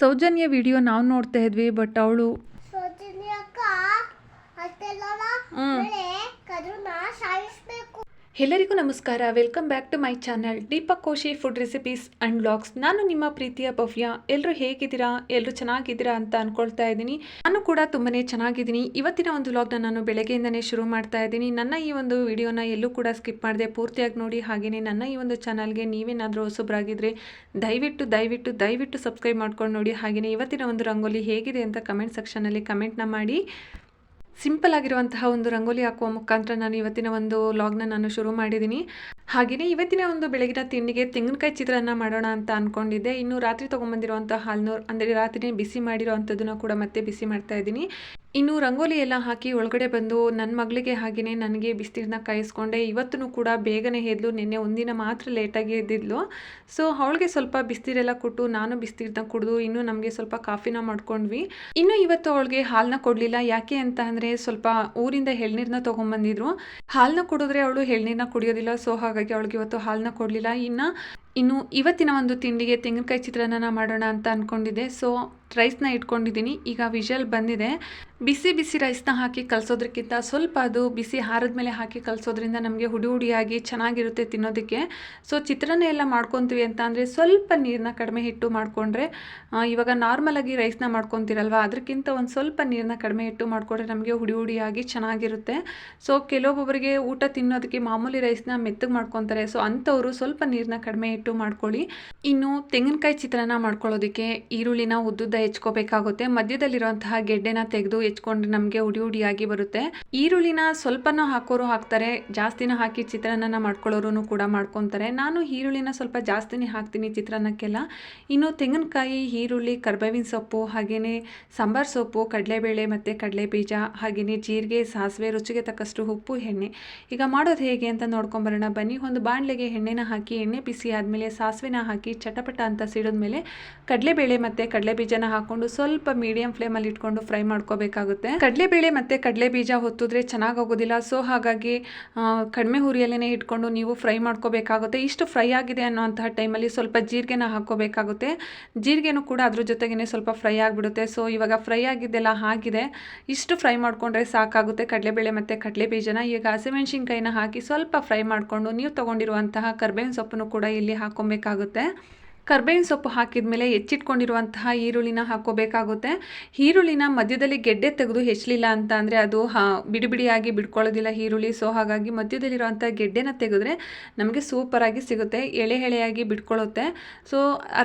Soujanya video ನಾವು ನೋಡ್ತಾ ಇದ್ವಿ ಬಟ್ ಅವಳು ಸೌಜನ್ಯ ಅಕ್ಕ ಅಷ್ಟೆಲ್ಲ ಹ್ಮ್. ಬೆಳೆ ಕದ್ರನ್ನ ಸಾಯಿಸ್ಬೇಕು ಎಲ್ಲರಿಗೂ ನಮಸ್ಕಾರ. Welcome back to my channel Deepak Koshi food recipes and blogs ನಾನು ನಿಮ್ಮ ಪ್ರೀತಿಯ ಭವ್ಯ. ಎಲ್ಲರೂ ಹೇಗಿದ್ದೀರಾ? ಎಲ್ಲರೂ ಚೆನ್ನಾಗಿದ್ದೀರಾ ಅಂತ ಅನ್ಕೊಳ್ತಾ ಇದ್ದೀನಿ. ನಾನು ಕೂಡ ತುಂಬನೇ ಚೆನ್ನಾಗಿದ್ದೀನಿ. ಇವತ್ತಿನ ಒಂದು ವ್ಲಾಗ್ನ ನಾನು ಬೆಳಗ್ಗೆಯಿಂದನೇ ಶುರು ಮಾಡ್ತಾ ಇದ್ದೀನಿ. ನನ್ನ ಈ ಒಂದು ವಿಡಿಯೋನ ಎಲ್ಲೂ ಕೂಡ ಸ್ಕಿಪ್ ಮಾಡಿದೆ ಪೂರ್ತಿಯಾಗಿ ನೋಡಿ ಹಾಗೆಯೇ ನನ್ನ ಈ ಒಂದು ಚಾನಲ್ಗೆ ನೀವೇನಾದರೂ ಹೊಸಬ್ರಾಗಿದ್ದರೆ ದಯವಿಟ್ಟು ದಯವಿಟ್ಟು ದಯವಿಟ್ಟು ಸಬ್ಸ್ಕ್ರೈಬ್ ಮಾಡ್ಕೊಂಡು ನೋಡಿ ಹಾಗೆಯೇ ಇವತ್ತಿನ ಒಂದು ರಂಗೋಲಿ ಹೇಗಿದೆ ಅಂತ ಕಮೆಂಟ್ ಸೆಕ್ಷನಲ್ಲಿ ಕಮೆಂಟ್ನ ಮಾಡಿ. ಸಿಂಪಲ್ ಆಗಿರುವಂತಹ ಒಂದು ರಂಗೋಲಿ ಹಾಕುವ ಮುಖಾಂತರ ನಾನು ಇವತ್ತಿನ ಒಂದು ಲಾಗ್ನ ನಾನು ಶುರು ಮಾಡಿದ್ದೀನಿ. ಹಾಗೆಯೇ ಇವತ್ತಿನ ಒಂದು ಬೆಳಗಿನ ತಿಂಡಿಗೆ ತೆಂಗಿನಕಾಯಿ ಚಿತ್ರಾನ್ನ ಮಾಡೋಣ ಅಂತ ಅಂದ್ಕೊಂಡಿದ್ದೆ ಇನ್ನು ರಾತ್ರಿ ತೊಗೊಂಬಂದಿರುವಂಥ ಹಾಲ್ನೂರು, ಅಂದರೆ ರಾತ್ರಿನೇ ಬಿಸಿ ಮಾಡಿರೋ ಕೂಡ ಮತ್ತೆ ಬಿಸಿ ಮಾಡ್ತಾ ಇದ್ದೀನಿ. ಇನ್ನು ರಂಗೋಲಿ ಎಲ್ಲ ಹಾಕಿ ಒಳಗಡೆ ಬಂದು ನನ್ನ ಮಗಳಿಗೆ ಹಾಗೆಯೇ ನನಗೆ ಬಿಸ್ತೀರ್ನ ಕಾಯಿಸ್ಕೊಂಡೆ ಇವತ್ತೂ ಕೂಡ ಬೇಗನೆ ಎದ್ಲು ನಿನ್ನೆ ಒಂದಿನ ಮಾತ್ರ ಲೇಟಾಗಿ ಎದ್ದಿದ್ಲು. ಸೊ ಅವಳಿಗೆ ಸ್ವಲ್ಪ ಬಿಸ್ತೀರೆಲ್ಲ ಕೊಟ್ಟು ನಾನು ಬಿಸಿನೀರನ್ನ ಕುಡಿದು ಇನ್ನೂ ನಮಗೆ ಸ್ವಲ್ಪ ಕಾಫಿನ ಮಾಡ್ಕೊಂಡ್ವಿ. ಇನ್ನು ಇವತ್ತು ಅವಳಿಗೆ ಹಾಲನ್ನ ಕೊಡಲಿಲ್ಲ. ಯಾಕೆ ಅಂತ ಅಂದರೆ ಸ್ವಲ್ಪ ಊರಿಂದ ಎಳ್ನೀರನ್ನ ತೊಗೊಂಬಂದಿದ್ರು. ಹಾಲನ್ನ ಕುಡಿದ್ರೆ ಅವಳು ಎಳ್ನೀರನ್ನ ಕುಡಿಯೋದಿಲ್ಲ. ಸೊ ಹಾಗಾಗಿ ಅವಳಿಗೆ ಇವತ್ತು ಹಾಲನ್ನ ಕೊಡಲಿಲ್ಲ. ಇನ್ನು ಇನ್ನು ಇವತ್ತಿನ ಒಂದು ತಿಂಡಿಗೆ ತೆಂಗಿನಕಾಯಿ ಚಿತ್ರಾನ್ನ ಮಾಡೋಣ ಅಂತ ಅಂದ್ಕೊಂಡಿದ್ದೆ ಸೊ ರೈಸ್ನ ಇಟ್ಕೊಂಡಿದ್ದೀನಿ. ಈಗ ವಿಷಲ್ ಬಂದಿದೆ. ಬಿಸಿ ಬಿಸಿ ರೈಸ್ನ ಹಾಕಿ ಕಲಸೋದ್ರಕ್ಕಿಂತ ಸ್ವಲ್ಪ ಅದು ಬಿಸಿ ಹಾರದ ಮೇಲೆ ಹಾಕಿ ಕಲಸೋದ್ರಿಂದ ನಮಗೆ ಹುಡಿ ಹುಡಿಯಾಗಿ ಚೆನ್ನಾಗಿರುತ್ತೆ ತಿನ್ನೋದಕ್ಕೆ. ಸೊ ಚಿತ್ರಾನ್ನ ಎಲ್ಲ ಮಾಡ್ಕೊತೀವಿ ಅಂತ ಅಂದರೆ ಸ್ವಲ್ಪ ನೀರನ್ನ ಕಡಿಮೆ ಇಟ್ಟು ಮಾಡಿಕೊಂಡ್ರೆ ಇವಾಗ ನಾರ್ಮಲಾಗಿ ರೈಸ್ನ ಮಾಡ್ಕೊತೀರಲ್ವ? ಅದಕ್ಕಿಂತ ಒಂದು ಸ್ವಲ್ಪ ನೀರನ್ನ ಕಡಿಮೆ ಇಟ್ಟು ಮಾಡಿಕೊಂಡ್ರೆ ನಮಗೆ ಹುಡಿ ಹುಡಿಯಾಗಿ ಚೆನ್ನಾಗಿರುತ್ತೆ. ಸೊ ಕೆಲವೊಬ್ಬೊಬ್ಬರಿಗೆ ಊಟ ತಿನ್ನೋದಕ್ಕೆ ಮಾಮೂಲಿ ರೈಸ್ನ ಮೆತ್ತಗೆ ಮಾಡ್ಕೊತಾರೆ. ಸೊ ಅಂಥವರು ಸ್ವಲ್ಪ ನೀರನ್ನ ಕಡಿಮೆ ಇಟ್ಟು ಮಾಡ್ಕೊಳ್ಳಿ. ಇನ್ನು ತೆಂಗಿನಕಾಯಿ ಚಿತ್ರಾನ್ನ ಮಾಡ್ಕೊಳ್ಳೋದಕ್ಕೆ ಈರುಳ್ಳಿನ ಉದ್ದುದ್ದ ಹೆಚ್ಕೋಬೇಕಾಗುತ್ತೆ. ಮಧ್ಯದಲ್ಲಿರುವಂತಹ ಗೆಡ್ಡೆನ ತೆಗೆದು ಹೆಚ್ಕೊಂಡ್ರೆ ನಮಗೆ ಉಡಿ ಉಡಿಯಾಗಿ ಬರುತ್ತೆ. ಈರುಳ್ಳಿನ ಸ್ವಲ್ಪನೂ ಹಾಕೋರು ಹಾಕ್ತಾರೆ. ಜಾಸ್ತಿನ ಹಾಕಿ ಚಿತ್ರಾನ್ನ ಮಾಡ್ಕೊಳ್ಳೋರು ಕೂಡ ಮಾಡ್ಕೊತಾರೆ. ನಾನು ಈರುಳ್ಳಿನ ಸ್ವಲ್ಪ ಜಾಸ್ತಿನೇ ಹಾಕ್ತೀನಿ ಚಿತ್ರಾನ್ನಕ್ಕೆಲ್ಲ. ಇನ್ನು ತೆಂಗಿನಕಾಯಿ, ಈರುಳ್ಳಿ, ಕರ್ಬೇವಿನ ಸೊಪ್ಪು ಹಾಗೆಯೇ ಸಾಂಬಾರ್ ಸೊಪ್ಪು, ಕಡಲೆಬೇಳೆ ಮತ್ತು ಕಡಲೆ ಬೀಜ ಹಾಗೆಯೇ ಜೀರಿಗೆ, ಸಾಸಿವೆ, ರುಚಿಗೆ ತಕ್ಕಷ್ಟು ಉಪ್ಪು, ಎಣ್ಣೆ. ಈಗ ಮಾಡೋದು ಹೇಗೆ ಅಂತ ನೋಡ್ಕೊಂಬರೋಣ ಬನ್ನಿ, ಒಂದು ಬಾಣಲೆಗೆ ಎಣ್ಣೆನ ಹಾಕಿ, ಎಣ್ಣೆ ಬಿಸಿ ಆದಮೇಲೆ ಸಾಸಿವೆನ ಹಾಕಿ, ಚಟಪಟ ಅಂತ ಸಿಡಿದ್ಮೇಲೆ ಕಡಲೆಬೇಳೆ ಮತ್ತು ಕಡಲೆ ಬೀಜನ ಹಾಕೊಂಡು ಸ್ವಲ್ಪ ಮೀಡಿಯಂ ಫ್ಲೇಮಲ್ಲಿ ಇಟ್ಕೊಂಡು ಫ್ರೈ ಮಾಡ್ಕೋಬೇಕಾಗುತ್ತೆ. ಕಡಲೆಬೇಳೆ ಮತ್ತು ಕಡಲೆ ಬೀಜ ಹೊತ್ತಿದ್ರೆ ಚೆನ್ನಾಗೋಗೋದಿಲ್ಲ. ಸೊ ಹಾಗಾಗಿ ಕಡಿಮೆ ಹುರಿಯಲ್ಲೇ ಇಟ್ಕೊಂಡು ನೀವು ಫ್ರೈ ಮಾಡ್ಕೋಬೇಕಾಗುತ್ತೆ. ಇಷ್ಟು ಫ್ರೈ ಆಗಿದೆ ಅನ್ನೋಂತಹ ಟೈಮಲ್ಲಿ ಸ್ವಲ್ಪ ಜೀರಿಗೆನ ಹಾಕೋಬೇಕಾಗುತ್ತೆ ಜೀರಿಗೆನೂ ಕೂಡ ಅದ್ರ ಜೊತೆಗೇ ಸ್ವಲ್ಪ ಫ್ರೈ ಆಗಿಬಿಡುತ್ತೆ. ಸೊ ಇವಾಗ ಫ್ರೈ ಆಗಿದ್ದೆಲ್ಲ ಆಗಿದೆ. ಇಷ್ಟು ಫ್ರೈ ಮಾಡಿಕೊಂಡ್ರೆ ಸಾಕಾಗುತ್ತೆ ಕಡಲೆಬೇಳೆ ಮತ್ತು ಕಡಲೆ ಬೀಜನ. ಈಗ ಹಸಿಮೆಣ್ಸಿನ್ಕಾಯಿನ ಹಾಕಿ ಸ್ವಲ್ಪ ಫ್ರೈ ಮಾಡಿಕೊಂಡು ನೀವು ತೊಗೊಂಡಿರುವಂತಹ ಕರ್ಬೇವಿನ ಸೊಪ್ಪನ್ನು ಕೂಡ ಇಲ್ಲಿ ಹಾಕ್ಕೊಬೇಕಾಗುತ್ತೆ. ಕರ್ಬೇವಿನ ಸೊಪ್ಪು ಹಾಕಿದ ಮೇಲೆ ಹೆಚ್ಚಿಟ್ಕೊಂಡಿರುವಂತಹ ಈರುಳ್ಳಿನ ಹಾಕೋಬೇಕಾಗುತ್ತೆ ಈರುಳ್ಳಿನ ಮಧ್ಯದಲ್ಲಿ ಗೆಡ್ಡೆ ತೆಗೆದು ಹೆಚ್ಚಲಿಲ್ಲ ಅಂತ ಅಂದರೆ ಅದು ಬಿಡಿ ಬಿಡಿಯಾಗಿ ಬಿಡ್ಕೊಳ್ಳೋದಿಲ್ಲ ಈರುಳ್ಳಿ. ಸೊ ಹಾಗಾಗಿ ಮಧ್ಯದಲ್ಲಿರುವಂಥ ಗೆಡ್ಡೆನ ತೆಗೆದ್ರೆ ನಮಗೆ ಸೂಪರಾಗಿ ಸಿಗುತ್ತೆ ಎಳೆ ಎಳೆಯಾಗಿ ಬಿಡ್ಕೊಳ್ಳುತ್ತೆ ಸೊ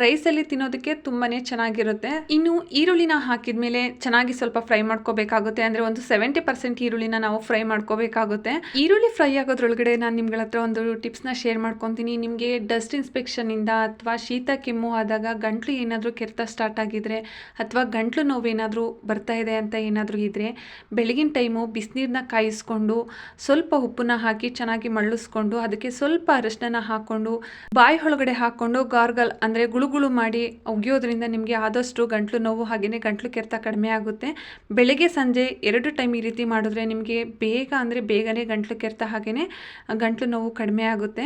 ರೈಸಲ್ಲಿ ತಿನ್ನೋದಕ್ಕೆ ತುಂಬಾ ಚೆನ್ನಾಗಿರುತ್ತೆ. ಇನ್ನು ಈರುಳ್ಳಿನ ಹಾಕಿದ ಮೇಲೆ ಚೆನ್ನಾಗಿ ಸ್ವಲ್ಪ ಫ್ರೈ ಮಾಡ್ಕೋಬೇಕಾಗುತ್ತೆ. ಅಂದರೆ ಒಂದು ಸೆವೆಂಟಿ ಪರ್ಸೆಂಟ್ ಈರುಳ್ಳಿನ ನಾವು ಫ್ರೈ ಮಾಡ್ಕೋಬೇಕಾಗುತ್ತೆ. ಈರುಳ್ಳಿ ಫ್ರೈ ಆಗೋದ್ರೊಳಗಡೆ ನಾನು ನಿಮ್ಗಳ ಹತ್ರ ಒಂದು ಟಿಪ್ಸ್ನ ಶೇರ್ ಮಾಡ್ಕೊತೀನಿ. ನಿಮಗೆ ಡಸ್ಟ್ ಇನ್ಸ್ಪೆಕ್ಷನಿಂದ ಅಥವಾ ಶೀತ ಕೆಮ್ಮು ಆದಾಗ ಗಂಟ್ಲು ಏನಾದರೂ ಕೆರೆತ ಸ್ಟಾರ್ಟ್ ಆಗಿದ್ರೆ ಅಥವಾ ಗಂಟ್ಲು ನೋವು ಏನಾದರೂ ಬರ್ತಾ ಇದೆ ಅಂತ ಏನಾದರೂ ಇದ್ದರೆ ಬೆಳಗಿನ ಟೈಮು ಬಿಸಿನೀರನ್ನ ಕಾಯಿಸ್ಕೊಂಡು ಸ್ವಲ್ಪ ಉಪ್ಪನ್ನ ಹಾಕಿ ಚೆನ್ನಾಗಿ ಮಳ್ಳಿಸ್ಕೊಂಡು ಅದಕ್ಕೆ ಸ್ವಲ್ಪ ಅರಿಶಿನ ಹಾಕ್ಕೊಂಡು ಬಾಯಿ ಒಳಗಡೆ ಹಾಕ್ಕೊಂಡು ಗಾರ್ಗಲ್ ಅಂದರೆ ಗುಳುಗುಳು ಮಾಡಿ ಒಗೆಯೋದ್ರಿಂದ ನಿಮಗೆ ಆದಷ್ಟು ಗಂಟ್ಲು ನೋವು ಹಾಗೆಯೇ ಗಂಟ್ಲು ಕೆರೆತ ಕಡಿಮೆ ಆಗುತ್ತೆ. ಬೆಳಗ್ಗೆ ಸಂಜೆ ಎರಡು ಟೈಮ್ ಈ ರೀತಿ ಮಾಡಿದ್ರೆ ನಿಮಗೆ ಬೇಗ ಅಂದರೆ ಬೇಗನೆ ಗಂಟ್ಲು ಕೆರೆತ ಹಾಗೆಯೇ ಗಂಟ್ಲು ನೋವು ಕಡಿಮೆ ಆಗುತ್ತೆ.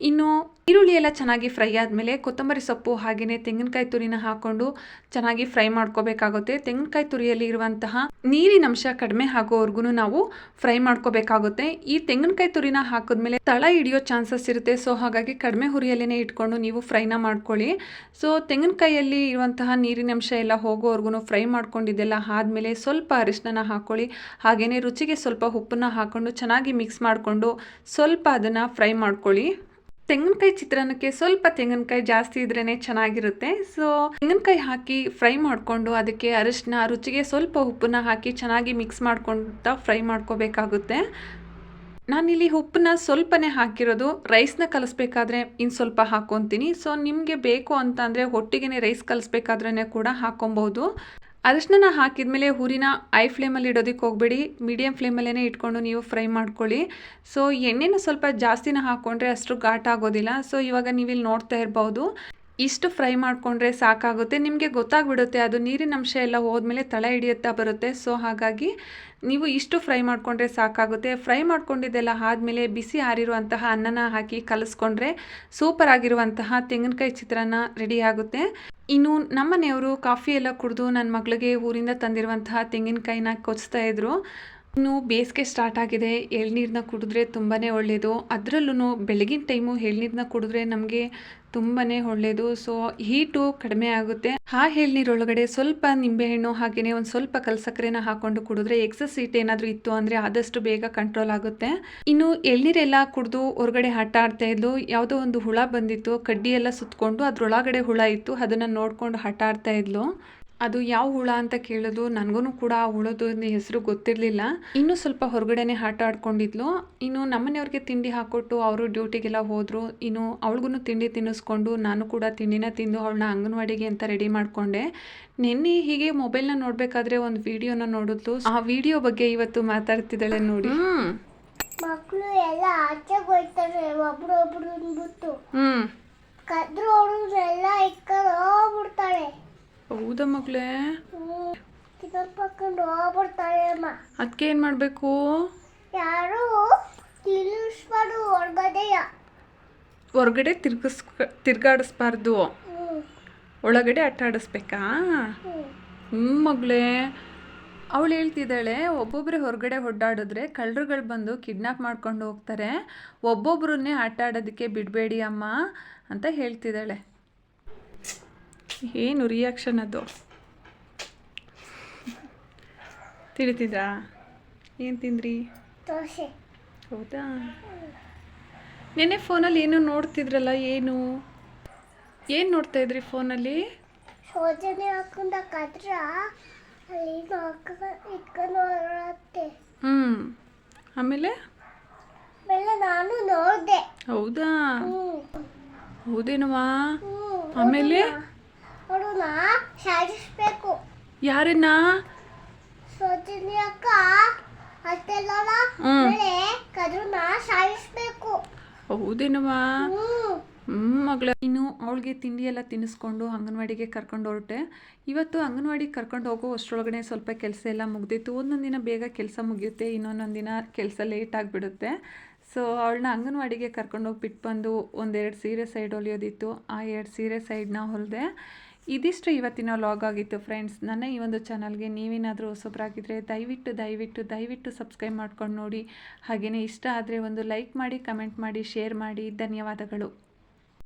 ಇನ್ನು ಈರುಳ್ಳಿ ಎಲ್ಲ ಚೆನ್ನಾಗಿ ಫ್ರೈ ಆದಮೇಲೆ ಕೊತ್ತಂಬರಿ ಸೊಪ್ಪು ಹಾಗೆಯೇ ತೆಂಗಿನಕಾಯಿ ತುರಿನ ಹಾಕ್ಕೊಂಡು ಚೆನ್ನಾಗಿ ಫ್ರೈ ಮಾಡ್ಕೋಬೇಕಾಗುತ್ತೆ. ತೆಂಗಿನಕಾಯಿ ತುರಿಯಲ್ಲಿ ಇರುವಂತಹ ನೀರಿನಂಶ ಕಡಿಮೆ ಆಗೋವರೆಗೂ ನಾವು ಫ್ರೈ ಮಾಡ್ಕೋಬೇಕಾಗುತ್ತೆ. ಈ ತೆಂಗಿನಕಾಯಿ ತುರಿನ ಹಾಕಿದ್ಮೇಲೆ ತಳ ಹಿಡಿಯೋ ಚಾನ್ಸಸ್ ಇರುತ್ತೆ. ಸೊ, ಹಾಗಾಗಿ ಕಡಿಮೆ ಹುರಿಯಲ್ಲೇ ಇಟ್ಕೊಂಡು ನೀವು ಫ್ರೈನ ಮಾಡ್ಕೊಳ್ಳಿ. ಸೊ, ತೆಂಗಿನಕಾಯಲ್ಲಿ ಇರುವಂತಹ ನೀರಿನಂಶ ಎಲ್ಲ ಹೋಗೋವರೆಗೂ ಫ್ರೈ ಮಾಡ್ಕೊಂಡಿದ್ದೆಲ್ಲ ಆದಮೇಲೆ ಸ್ವಲ್ಪ ಅರಿಶಿನ ಹಾಕ್ಕೊಳ್ಳಿ ಹಾಗೆಯೇ ರುಚಿಗೆ ಸ್ವಲ್ಪ ಉಪ್ಪನ್ನ ಹಾಕ್ಕೊಂಡು ಚೆನ್ನಾಗಿ ಮಿಕ್ಸ್ ಮಾಡಿಕೊಂಡು ಸ್ವಲ್ಪ ಅದನ್ನು ಫ್ರೈ ಮಾಡ್ಕೊಳ್ಳಿ. ತೆಂಗಿನಕಾಯಿ ಚಿತ್ರಾನ್ನಕ್ಕೆ ಸ್ವಲ್ಪ ತೆಂಗಿನಕಾಯಿ ಜಾಸ್ತಿ ಇದ್ರೇ ಚೆನ್ನಾಗಿರುತ್ತೆ. ಸೊ ತೆಂಗಿನಕಾಯಿ ಹಾಕಿ ಫ್ರೈ ಮಾಡಿಕೊಂಡು ಅದಕ್ಕೆ ಅರಿಶಿನ, ರುಚಿಗೆ ಸ್ವಲ್ಪ ಉಪ್ಪನ್ನ ಹಾಕಿ ಚೆನ್ನಾಗಿ ಮಿಕ್ಸ್ ಮಾಡ್ಕೊಳ್ತಾ ಫ್ರೈ ಮಾಡ್ಕೋಬೇಕಾಗುತ್ತೆ. ನಾನಿಲ್ಲಿ ಉಪ್ಪನ್ನ ಸ್ವಲ್ಪನೇ ಹಾಕಿರೋದು. ರೈಸ್ನ ಕಲಿಸ್ಬೇಕಾದ್ರೆ ಇನ್ನು ಸ್ವಲ್ಪ ಹಾಕ್ಕೊತೀನಿ ಸೊ ನಿಮಗೆ ಬೇಕು ಅಂತ ಅಂದರೆ ಒಟ್ಟಿಗೆ ರೈಸ್ ಕಲಿಸ್ಬೇಕಾದ್ರೆ ಕೂಡ ಹಾಕೊಬೋದು ಅರಿಶಿನ ಹಾಕಿದ್ಮೇಲೆ ಹುರಿನ ಐ ಫ್ಲೇಮಲ್ಲಿ ಇಡೋದಕ್ಕೆ ಹೋಗಬೇಡಿ. ಮೀಡಿಯಮ್ ಫ್ಲೇಮಲ್ಲೇ ಇಟ್ಕೊಂಡು ನೀವು ಫ್ರೈ ಮಾಡ್ಕೊಳ್ಳಿ. ಸೊ ಎಣ್ಣೆನ ಸ್ವಲ್ಪ ಜಾಸ್ತಿನ ಹಾಕ್ಕೊಂಡ್ರೆ ಅಷ್ಟು ಘಾಟಾಗೋದಿಲ್ಲ. ಸೊ ಇವಾಗ ನೀವಿಲ್ಲಿ ನೋಡ್ತಾ ಇರ್ಬೋದು. ಇಷ್ಟು ಫ್ರೈ ಮಾಡಿಕೊಂಡ್ರೆ ಸಾಕಾಗುತ್ತೆ. ನಿಮಗೆ ಗೊತ್ತಾಗ್ಬಿಡುತ್ತೆ, ಅದು ನೀರಿನ ಅಂಶ ಎಲ್ಲ ಹೋದ್ಮೇಲೆ ತಳ ಹಿಡಿಯುತ್ತಾ ಬರುತ್ತೆ. ಸೊ, ಹಾಗಾಗಿ ನೀವು ಇಷ್ಟು ಫ್ರೈ ಮಾಡಿಕೊಂಡ್ರೆ ಸಾಕಾಗುತ್ತೆ. ಫ್ರೈ ಮಾಡ್ಕೊಂಡಿದ್ದೆಲ್ಲ ಆದಮೇಲೆ ಬಿಸಿ ಆರಿರುವಂತಹ ಅನ್ನನ ಹಾಕಿ ಕಲಿಸ್ಕೊಂಡ್ರೆ ಸೂಪರ್ ಆಗಿರುವಂತಹ ತೆಂಗಿನಕಾಯಿ ಚಿತ್ರಾನ್ನ ರೆಡಿ ಆಗುತ್ತೆ. ಇನ್ನು ನಮ್ಮನೆಯವರು ಕಾಫಿ ಎಲ್ಲ ಕುಡಿದು ನನ್ನ ಮಗಳಿಗೆ ಊರಿಂದ ತಂದಿರುವಂತಹ ತೆಂಗಿನಕಾಯಿನ ಕೊಚ್ತಾ ಇದ್ರು. ಇನ್ನು ಬೇಸಿಗೆ ಸ್ಟಾರ್ಟ್ ಆಗಿದೆ. ಎಳ್ನೀರನ್ನ ಕುಡಿದ್ರೆ ತುಂಬಾ ಒಳ್ಳೆಯದು ಅದರಲ್ಲೂ ಬೆಳಗಿನ ಟೈಮು ಎಳ್ನೀರನ್ನ ಕುಡಿದ್ರೆ ನಮಗೆ ತುಂಬಾ ಒಳ್ಳೆಯದು ಸೊ ಹೀಟು ಕಡಿಮೆ ಆಗುತ್ತೆ. ಆ ಎಳ್ನೀರೊಳಗಡೆ ಸ್ವಲ್ಪ ನಿಂಬೆಹಣ್ಣು ಹಾಗೆಯೇ ಒಂದು ಸ್ವಲ್ಪ ಕಲ್ಸಕ್ಕರೆನ ಹಾಕೊಂಡು ಕುಡಿದ್ರೆ ಎಕ್ಸಸ್ ಹೀಟ್ ಏನಾದರೂ ಇತ್ತು ಅಂದರೆ ಆದಷ್ಟು ಬೇಗ ಕಂಟ್ರೋಲ್ ಆಗುತ್ತೆ. ಇನ್ನು ಎಳ್ನೀರೆಲ್ಲ ಕುಡಿದು ಹೊರಗಡೆ ಆಟ ಆಡ್ತಾ ಇದ್ಲು. ಯಾವುದೋ ಒಂದು ಹುಳ ಬಂದಿತ್ತು. ಕಡ್ಡಿ ಎಲ್ಲ ಸುತ್ತಕೊಂಡು ಅದರೊಳಗಡೆ ಹುಳ ಇತ್ತು. ಅದನ್ನು ನೋಡಿಕೊಂಡು ಆಟ ಆಡ್ತಾ ಇದ್ಲು. ಅದು ಯಾವ ಹುಳ ಅಂತ ಕೇಳಿದ್ರು ನನಗೂ ಕೂಡ ಆ ಹುಳದ ಹೆಸರು ಗೊತ್ತಿರಲಿಲ್ಲ. ಇನ್ನೂ ಸ್ವಲ್ಪ ಹೊರಗಡೆನೆ ಆಟ ಆಡ್ಕೊಂಡಿದ್ಲು. ಇನ್ನು ನಮ್ಮನೆಯವ್ರಿಗೆ ತಿಂಡಿ ಹಾಕ್ಕೊಟ್ಟು ಅವರು ಡ್ಯೂಟಿಗೆಲ್ಲ ಹೋದರು. ಇನ್ನು ಅವಳಿಗೂ ತಿಂಡಿ ತಿನ್ನಿಸ್ಕೊಂಡು ನಾನು ಕೂಡ ತಿಂಡಿನ ತಿಂದು ಅವಳನ್ನ ಅಂಗನವಾಡಿಗೆ ಅಂತ ರೆಡಿ ಮಾಡಿಕೊಂಡೆ. ನಿನ್ನೆ ಹೀಗೆ ಮೊಬೈಲ್ನ ನೋಡಬೇಕಾದ್ರೆ ಒಂದು ವಿಡಿಯೋನ ನೋಡಿದ್ಲು. ಆ ವಿಡಿಯೋ ಬಗ್ಗೆ ಇವತ್ತು ಮಾತಾಡ್ತಿದ್ದಾಳೆ ನೋಡಿ. ಮಕ್ಕಳು ಎಲ್ಲ ಆಚೆ ಹೋಗ್ತಾರೆ ಒಬ್ರು ಒಬ್ರು ಅಂದ್ಬಿಟ್ಟು. ಹ್ಞೂ ಕದ್ರು ಎಲ್ಲ ಇಕ್ಕ ಹೋಗ್ಬಿಡ್ತಾಳೆ ಹೌದಾ ಮಗಳೇ? ಹೋಗ್ಬಿಡ್ತಾಳೆ ಅಮ್ಮ ಅದಕ್ಕೆ ಏನು ಮಾಡಬೇಕು? ಯಾರು? ಹೊರ್ಗಡೆಯ. ಹೊರಗಡೆ ತಿರ್ಗಿಸ್ ತಿರ್ಗಾಡಿಸ್ಬಾರ್ದು. ಒಳಗಡೆ ಆಟ ಆಡಿಸ್ಬೇಕಾ? ಹ್ಮ್. ಹ್ಞೂ ಮಗಳೇ. ಅವಳು ಹೇಳ್ತಿದ್ದಾಳೆ ಒಬ್ಬೊಬ್ಬರೇ ಹೊರಗಡೆ ಒಡ್ಡಾಡಿದ್ರೆ ಕಳ್ಳರುಗಳು ಬಂದು ಕಿಡ್ನಾಪ್ ಮಾಡ್ಕೊಂಡು ಹೋಗ್ತಾರೆ. ಒಬ್ಬೊಬ್ಬರನ್ನೇ ಆಟ ಆಡೋದಕ್ಕೆ ಬಿಡಬೇಡಿ ಅಮ್ಮ ಅಂತ ಹೇಳ್ತಿದ್ದಾಳೆ. ಏನು ರಿಯಾಕ್ಷನ್ ಅದು? ತಿಳಿತಿದ್ರಾ? ಏನು ತಿಂದ್ರಿ? ಹೌದಾ? ನೆನ್ನೆ ಫೋನಲ್ಲಿ ಏನೋ ನೋಡ್ತಿದ್ರಲ್ಲ ಏನು? ಏನು ನೋಡ್ತಾ ಇದ್ರಿ ಫೋನಲ್ಲಿ ಸೋಜನೆ ಹಾಕೊಂಡ ಕದ್ರ ಅಲ್ಲಿ ಹಾಕ ಇಟ್ಕೊಂಡು ಹೊರತ್ತೆ ಹ್ಞೂ ಆಮೇಲೆ? ಆಮೇಲೆ ನಾನು ನೋಡಿದೆ. ಹೌದಾ? ಹ್ಮ್. ಹೌದೇನವಾ ಆಮೇಲೆ? ಸಾಧಿಸ್ಬೇಕು. ಯಾರನ್ನ? ಸೋಜನೆ ಅಕ್ಕ ಕದ್ರನ್ನ ಸಾಧಿಸ್ಬೇಕು. ಹ್ಞೂ ಮಗಳ ಇನ್ನು ಅವಳಿಗೆ ತಿಂಡಿ ಎಲ್ಲ ತಿನ್ನಿಸ್ಕೊಂಡು ಅಂಗನವಾಡಿಗೆ ಕರ್ಕೊಂಡು ಹೊರಟೆ. ಇವತ್ತು ಅಂಗನವಾಡಿಗೆ ಕರ್ಕೊಂಡು ಹೋಗೋ ಅಷ್ಟರೊಳಗಡೆ ಸ್ವಲ್ಪ ಕೆಲಸ ಎಲ್ಲ ಮುಗ್ದಿತ್ತು. ಒಂದೊಂದು ದಿನ ಬೇಗ ಕೆಲಸ ಮುಗಿಯುತ್ತೆ ಇನ್ನೊಂದೊಂದು ದಿನ ಕೆಲಸ ಲೇಟ್ ಆಗಿಬಿಡುತ್ತೆ. ಸೊ ಅವಳನ್ನ ಅಂಗನವಾಡಿಗೆ ಕರ್ಕೊಂಡೋಗಿ ಬಿಟ್ಟು ಬಂದು ಒಂದೆರಡು ಸೀರೆ ಸೈಡ್ ಹೊಲಿಯೋದಿತ್ತು. ಆ ಎರಡು ಸೀರೆ ಸೈಡ್ನ ಹೊಲಿದೆ ಇದಿಷ್ಟು ಇವತ್ತಿನ ಲಾಗ್ ಆಗಿತ್ತು ಫ್ರೆಂಡ್ಸ್ ನನ್ನ ಈ ಒಂದು ಚಾನಲ್ಗೆ ನೀವೇನಾದರೂ ಹೊಸಬ್ರಾಗಿದ್ದರೆ ದಯವಿಟ್ಟು ದಯವಿಟ್ಟು ದಯವಿಟ್ಟು ಸಬ್ಸ್ಕ್ರೈಬ್ ಮಾಡ್ಕೊಂಡು ನೋಡಿ. ಹಾಗೆಯೇ ಇಷ್ಟ ಆದರೆ ಒಂದು ಲೈಕ್ ಮಾಡಿ ಕಮೆಂಟ್ ಮಾಡಿ ಶೇರ್ ಮಾಡಿ. ಧನ್ಯವಾದಗಳು.